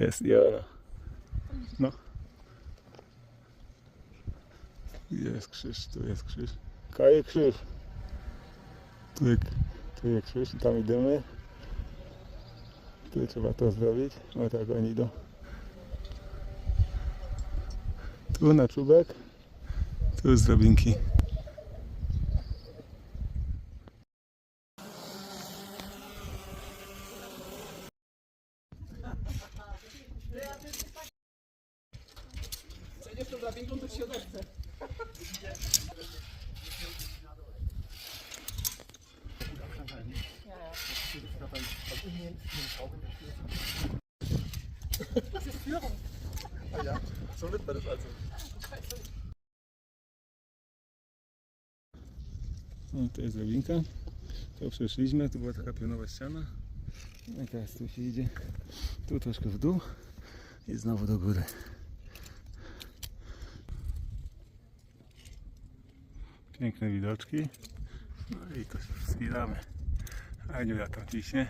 Jest Jola. No. Jest krzyż? Tu jest krzyż. Kaje krzyż. Tu jest, tu jest krzyż, tam idziemy. Tu trzeba to zrobić. O tak oni idą. Tu na czubek. Tu z drabinki. So nimmt man das also. No, to jest drabinka. To przeszliśmy, tu była taka pionowa ściana. No i teraz tu się idzie. Tu troszkę w dół i znowu do góry. Piękne widoczki. No i to wspinamy. Aniu tam ciśnie.